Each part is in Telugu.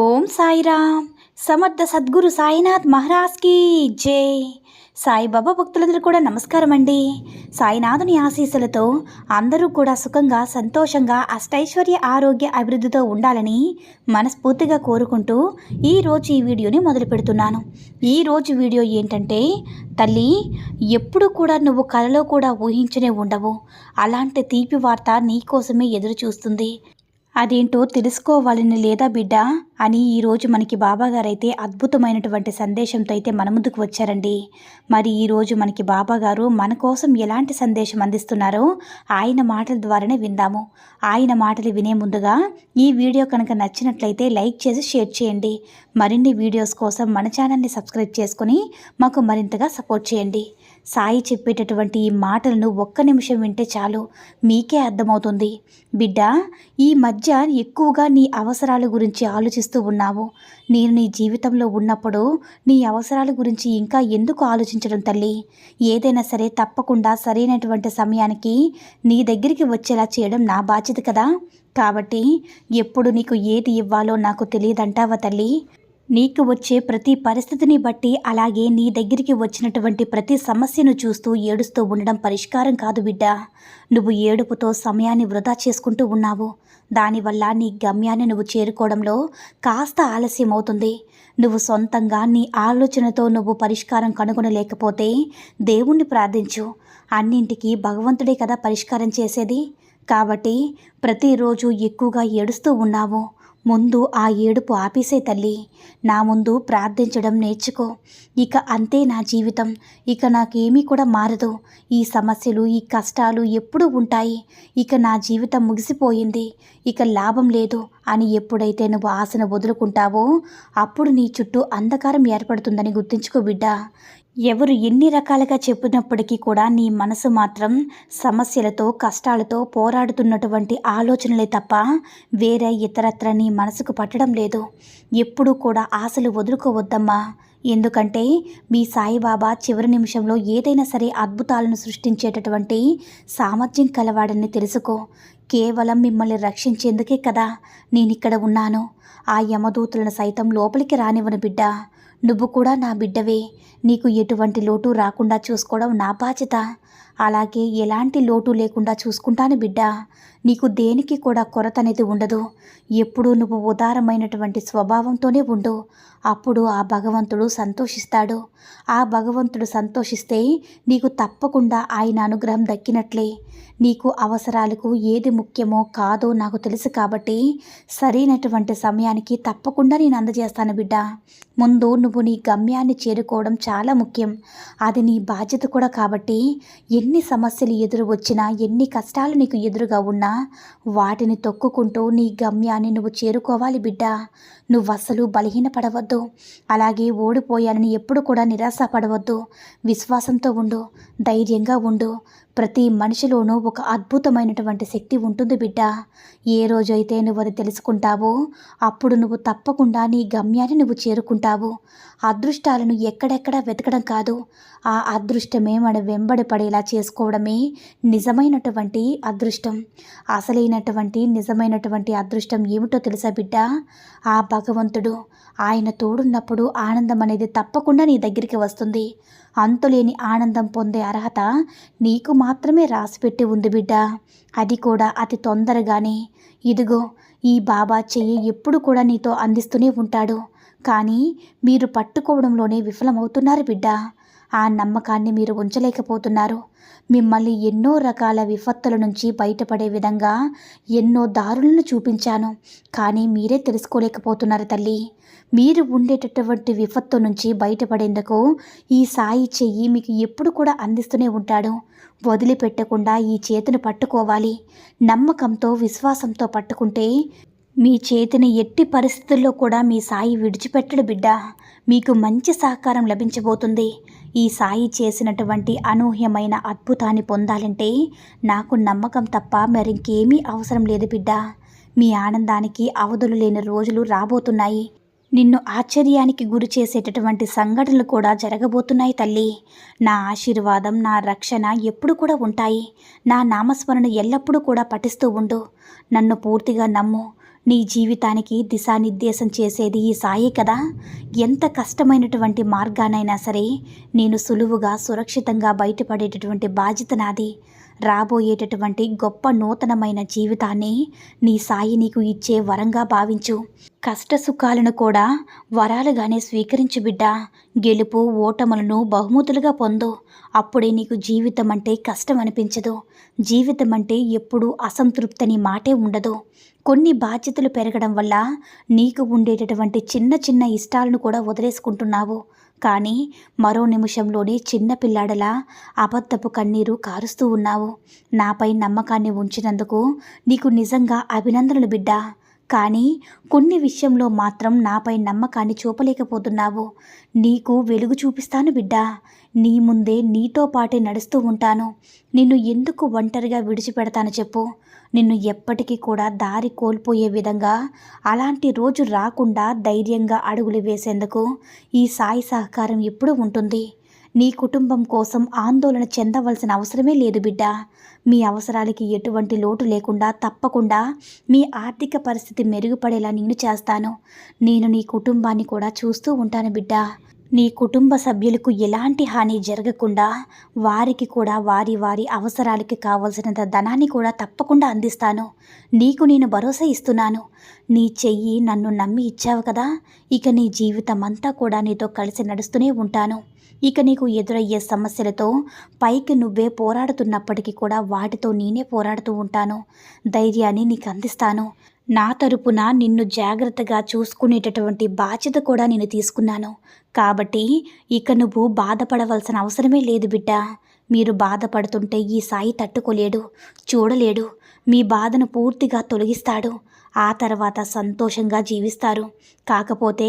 ఓం సాయిరామ్. సమర్థ సద్గురు సాయినాథ్ మహారాజ్కి జై. సాయిబాబా భక్తులందరూ కూడా నమస్కారం అండి సాయినాథుని ఆశీస్సులతో అందరూ కూడా సుఖంగా సంతోషంగా అష్టైశ్వర్య ఆరోగ్య అభివృద్ధితో ఉండాలని మనస్ఫూర్తిగా కోరుకుంటూ ఈరోజు ఈ వీడియోని మొదలు పెడుతున్నాను. ఈరోజు వీడియో ఏంటంటే తల్లి ఎప్పుడు కూడా నువ్వు కలలో కూడా ఊహించనే ఉండవు. అలాంటి తీపి వార్త నీకోసమే ఎదురు చూస్తుంది అదేంటో తెలుసుకోవాలని లేదా బిడ్డ? అని ఈరోజు మనకి బాబాగారైతే అద్భుతమైనటువంటి సందేశంతో అయితే మన ముందుకు వచ్చారండి. మరి ఈరోజు మనకి బాబాగారు మన కోసం ఎలాంటి సందేశం అందిస్తున్నారో ఆయన మాటల ద్వారానే విందాము. ఆయన మాటలు వినే ముందుగా ఈ వీడియో కనుక నచ్చినట్లయితే లైక్ చేసి షేర్ చేయండి. మరిన్ని వీడియోస్ కోసం మన ఛానల్ని సబ్స్క్రైబ్ చేసుకుని మాకు మరింతగా సపోర్ట్ చేయండి. సాయి చెప్పేటటువంటి ఈ మాటలను ఒక్క నిమిషం వింటే చాలు. మీకే అర్థమవుతుంది. బిడ్డ ఈ మధ్య ఎక్కువగా నీ అవసరాల గురించి ఆలోచిస్తూ ఉన్నావు. నేను నీ జీవితంలో ఉన్నప్పుడు నీ అవసరాల గురించి ఇంకా ఎందుకు ఆలోచించడం తల్లి? ఏదైనా సరే తప్పకుండా సరైనటువంటి సమయానికి నీ దగ్గరికి వచ్చేలా చేయడం నా బాధ్యత కదా. కాబట్టి ఎప్పుడు నీకు ఏది ఇవ్వాలో నాకు తెలియదంటావా తల్లి? నీకు వచ్చే ప్రతి పరిస్థితిని బట్టి అలాగే నీ దగ్గరికి వచ్చినటువంటి ప్రతి సమస్యను చూస్తూ ఏడుస్తూ ఉండడం పరిష్కారం కాదు బిడ్డ. నువ్వు ఏడుపుతో సమయాన్ని వృధా చేసుకుంటూ ఉన్నావు. దానివల్ల నీ గమ్యాన్ని నువ్వు చేరుకోవడంలో కాస్త ఆలస్యం అవుతుంది. నువ్వు సొంతంగా నీ ఆలోచనతో నువ్వు పరిష్కారం కనుగొనలేకపోతే దేవుణ్ణి ప్రార్థించు. అన్నింటికీ భగవంతుడే కదా పరిష్కారం చేసేది. కాబట్టి ప్రతిరోజు ఎక్కువగా ఏడుస్తూ ఉన్నావు. ముందు ఆ ఏడుపు ఆపేసే తల్లి నా ముందు ప్రార్థించడం నేర్చుకో. ఇక అంతే నా జీవితం. ఇక నాకేమీ కూడా మారదు. ఈ సమస్యలు ఈ కష్టాలు ఎప్పుడూ ఉంటాయి. ఇక నా జీవితం ముగిసిపోయింది. ఇక లాభం లేదు అని ఎప్పుడైతే నువ్వు ఆశను వదులుకుంటావో అప్పుడు నీ చుట్టూ అంధకారం ఏర్పడుతుందని గుర్తుంచుకో బిడ్డ. ఎవరు ఎన్ని రకాలుగా చెప్పినప్పటికీ కూడా నీ మనసు మాత్రం సమస్యలతో కష్టాలతో పోరాడుతున్నటువంటి ఆలోచనలే తప్ప వేరే ఇతరత్ర నీ మనసుకు పట్టడం లేదు. ఎప్పుడూ కూడా ఆశలు వదులుకోవద్దమ్మా. ఎందుకంటే మీ సాయిబాబా చివరి నిమిషంలో ఏదైనా సరే అద్భుతాలను సృష్టించేటటువంటి సామర్థ్యం కలవాడని తెలుసుకో. కేవలం మిమ్మల్ని రక్షించేందుకే కదా నేను ఇక్కడ ఉన్నాను. ఆ యమదూతులను సైతం లోపలికి రానివ్వను బిడ్డ. నువ్వు కూడా నా బిడ్డవే. నీకు ఎటువంటి లోటు రాకుండా చూసుకోవడం నా బాధ్యత. అలాగే ఎలాంటి లోటు లేకుండా చూసుకుంటాను బిడ్డ. నీకు దేనికి కూడా కొరత అనేది ఉండదు. ఎప్పుడూ నువ్వు ఉదారమైనటువంటి స్వభావంతోనే ఉండు. అప్పుడు ఆ భగవంతుడు సంతోషిస్తాడు. ఆ భగవంతుడు సంతోషిస్తే నీకు తప్పకుండా ఆయన అనుగ్రహం దక్కినట్లే. నీకు అవసరాలకు ఏది ముఖ్యమో కాదో నాకు తెలుసు కాబట్టి సరైనటువంటి సమయానికి తప్పకుండా నేను అందజేస్తాను బిడ్డ. ముందు నువ్వు నీ గమ్యాన్ని చేరుకోవడం చాలా ముఖ్యం. అది నీ బాధ్యత కూడా కాబట్టి ఎన్ని ఎన్ని సమస్యలు ఎదురు వచ్చినా ఎన్ని కష్టాలు నీకు ఎదురుగా ఉన్నా వాటిని తొక్కుకుంటూ నీ గమ్యాన్ని నువ్వు చేరుకోవాలి బిడ్డ. నువ్వు అస్సలు బలహీనపడవద్దు. అలాగే ఓడిపోయానని ఎప్పుడు కూడా నిరాశపడవద్దు. విశ్వాసంతో ఉండు ధైర్యంగా ఉండు. ప్రతి మనిషిలోనూ ఒక అద్భుతమైనటువంటి శక్తి ఉంటుంది బిడ్డ. ఏ రోజైతే నువ్వు అది తెలుసుకుంటావో అప్పుడు నువ్వు తప్పకుండా నీ గమ్యాన్ని నువ్వు చేరుకుంటావు. అదృష్టాలను ఎక్కడెక్కడ వెతకడం కాదు. ఆ అదృష్టమే మన వెంబడి పడేలా చేసుకోవడమే నిజమైనటువంటి అదృష్టం. అసలైనటువంటి నిజమైనటువంటి అదృష్టం ఏమిటో తెలుసా బిడ్డ? ఆ భగవంతుడు ఆయన తోడున్నప్పుడు ఆనందం అనేది తప్పకుండా నీ దగ్గరికి వస్తుంది. అంతులేని ఆనందం పొందే అర్హత నీకు మాత్రమే రాసిపెట్టి ఉంది బిడ్డ. అది కూడా అతి తొందరగానే. ఇదిగో ఈ బాబా చెయ్యి ఎప్పుడు కూడా నీతో అందిస్తూనే ఉంటాడు. కానీ మీరు పట్టుకోవడంలోనే విఫలమవుతున్నారు బిడ్డ. ఆ నమ్మకాన్ని మీరు ఉంచలేకపోతున్నారు. మిమ్మల్ని ఎన్నో రకాల విపత్తుల నుంచి బయటపడే విధంగా ఎన్నో దారులను చూపించాను. కానీ మీరే తెలుసుకోలేకపోతున్నారు తల్లి. మీరు ఉండేటటువంటి విపత్తు నుంచి బయటపడేందుకు ఈ సాయి చెయ్యి మీకు ఎప్పుడు కూడా అందిస్తూనే ఉంటాడు. వదిలిపెట్టకుండా ఈ చేతిని పట్టుకోవాలి. నమ్మకంతో విశ్వాసంతో పట్టుకుంటే మీ చేతిని ఎట్టి పరిస్థితుల్లో కూడా మీ సాయి విడిచిపెట్టడు బిడ్డ. మీకు మంచి సహకారం లభించబోతుంది. ఈ సాయి చేసినటువంటి అనూహ్యమైన అద్భుతాన్ని పొందాలంటే నాకు నమ్మకం తప్ప మరింకేమీ అవసరం లేదు బిడ్డ. మీ ఆనందానికి అవధులు లేని రోజులు రాబోతున్నాయి. నిన్ను ఆశ్చర్యానికి గురి చేసేటటువంటి సంఘటనలు కూడా జరగబోతున్నాయి తల్లి. నా ఆశీర్వాదం నా రక్షణ ఎప్పుడు కూడా ఉంటాయి. నా నామస్మరణ ఎల్లప్పుడూ కూడా పఠిస్తూ ఉండు. నన్ను పూర్తిగా నమ్ము. నీ జీవితానికి దిశానిర్దేశం చేసేది ఈ సాయే కదా. ఎంత కష్టమైనటువంటి మార్గానైనా సరే నేను సులువుగా సురక్షితంగా బయటపడేటటువంటి బాధ్యత నాది. రాబోయేటటువంటి గొప్ప నూతనమైన జీవితాన్ని నీ సాయి నీకు ఇచ్చే వరంగా భావించు. కష్ట సుఖాలను కూడా వరాలుగానే స్వీకరించు బిడ్డ. గెలుపు ఓటములను బహుమతులుగా పొందు. అప్పుడే నీకు జీవితం అంటే కష్టం అనిపించదు జీవితం అంటే ఎప్పుడూ అసంతృప్తని మాటే ఉండదు. కొన్ని బాధ్యతలు పెరగడం వల్ల నీకు ఉండేటటువంటి చిన్న చిన్న ఇష్టాలను కూడా వదిలేసుకుంటున్నావు. కానీ మరో నిమిషంలోనే చిన్నపిల్లాడలా అబద్ధపు కన్నీరు కారుస్తూ ఉన్నావు. నాపై నమ్మకాన్ని ఉంచినందుకు నీకు నిజంగా అభినందనలు బిడ్డా. కానీ కొన్ని విషయంలో మాత్రం నాపై నమ్మకాన్ని చూపలేకపోతున్నావు. నీకు వెలుగు చూపిస్తాను బిడ్డా. నీ ముందే నీతో పాటే నడుస్తూ ఉంటాను. నిన్ను ఎందుకు ఒంటరిగా విడిచిపెడతాను చెప్పు. నిన్ను ఎప్పటికీ కూడా దారి కోల్పోయే విధంగా అలాంటి రోజు రాకుండా ధైర్యంగా అడుగులు వేసేందుకు ఈ సాయి సహకారం ఎప్పుడూ ఉంటుంది. నీ కుటుంబం కోసం ఆందోళన చెందవలసిన అవసరమే లేదు బిడ్డ. మీ అవసరాలకి ఎటువంటి లోటు లేకుండా తప్పకుండా మీ ఆర్థిక పరిస్థితి మెరుగుపడేలా నేను చేస్తాను. నేను నీ కుటుంబాన్ని కూడా చూస్తూ ఉంటాను బిడ్డ. నీ కుటుంబ సభ్యులకు ఎలాంటి హాని జరగకుండా వారికి కూడా వారి వారి అవసరాలకి కావలసినంత ధనాన్ని కూడా తప్పకుండా అందిస్తాను. నీకు నేను భరోసా ఇస్తున్నాను. నీ చెయ్యి నన్ను నమ్మి ఇచ్చావు కదా? ఇక నీ జీవితం అంతా కూడా నీతో కలిసి నడుస్తూనే ఉంటాను. ఇక నీకు ఎదురయ్యే సమస్యలతో పైకి నువ్వే పోరాడుతున్నప్పటికీ కూడా వాటితో నేనే పోరాడుతూ ఉంటాను. ధైర్యాన్ని నీకు అందిస్తాను. నా తరపున నిన్ను జాగ్రత్తగా చూసుకునేటటువంటి బాధ్యత కూడా నేను తీసుకున్నాను. కాబట్టి ఇక నువ్వు బాధపడవలసిన అవసరమే లేదు బిడ్డ. మీరు బాధపడుతుంటే ఈ సాయి తట్టుకోలేడు చూడలేడు. మీ బాధను పూర్తిగా తొలగిస్తాడు. ఆ తర్వాత సంతోషంగా జీవిస్తారు. కాకపోతే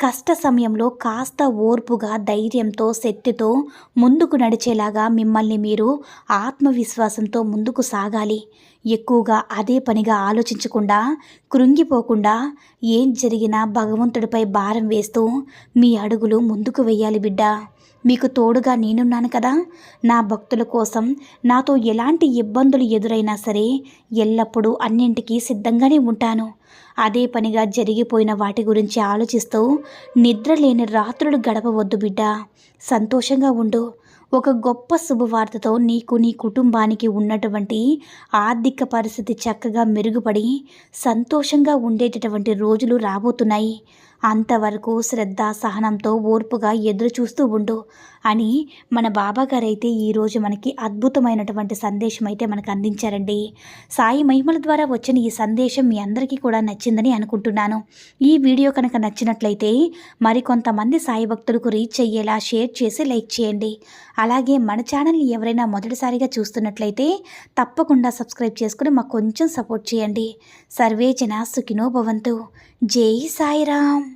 కష్ట సమయంలో కాస్త ఓర్పుగా ధైర్యంతో శక్తితో ముందుకు నడిచేలాగా మిమ్మల్ని మీరు ఆత్మవిశ్వాసంతో ముందుకు సాగాలి. ఎక్కువగా అదే పనిగా ఆలోచించకుండా కృంగిపోకుండా ఏం జరిగినా భగవంతుడిపై భారం వేస్తూ మీ అడుగులు ముందుకు వెయ్యాలి బిడ్డ. మీకు తోడుగా నేనున్నాను కదా. నా భక్తుల కోసం నాతో ఎలాంటి ఇబ్బందులు ఎదురైనా సరే ఎల్లప్పుడూ అన్నింటికీ సిద్ధంగానే ఉంటాను. అదే పనిగా జరిగిపోయిన వాటి గురించి ఆలోచిస్తూ నిద్ర లేని రాత్రులు గడపవద్దు బిడ్డ. సంతోషంగా ఉండు. ఒక గొప్ప శుభవార్తతో నీకు నీ కుటుంబానికి ఉన్నటువంటి ఆర్థిక పరిస్థితి చక్కగా మెరుగుపడి సంతోషంగా ఉండేటటువంటి రోజులు రాబోతున్నాయి. అంతవరకు శ్రద్ధ సహనంతో ఓర్పుగా ఎదురు చూస్తూ ఉండు అని మన బాబాగారు అయితే ఈరోజు మనకి అద్భుతమైనటువంటి సందేశం అయితే మనకు అందించారండి సాయి మహిమల ద్వారా వచ్చిన ఈ సందేశం మీ అందరికీ కూడా నచ్చిందని అనుకుంటున్నాను. ఈ వీడియో కనుక నచ్చినట్లయితే మరికొంతమంది సాయి భక్తులకు రీచ్ అయ్యేలా షేర్ చేసి లైక్ చేయండి. అలాగే మన ఛానల్ని ఎవరైనా మొదటిసారిగా చూస్తున్నట్లయితే తప్పకుండా సబ్స్క్రైబ్ చేసుకుని మాకు కొంచెం సపోర్ట్ చేయండి. సర్వేచన సుఖినో భవంతు. జై సాయిరామ్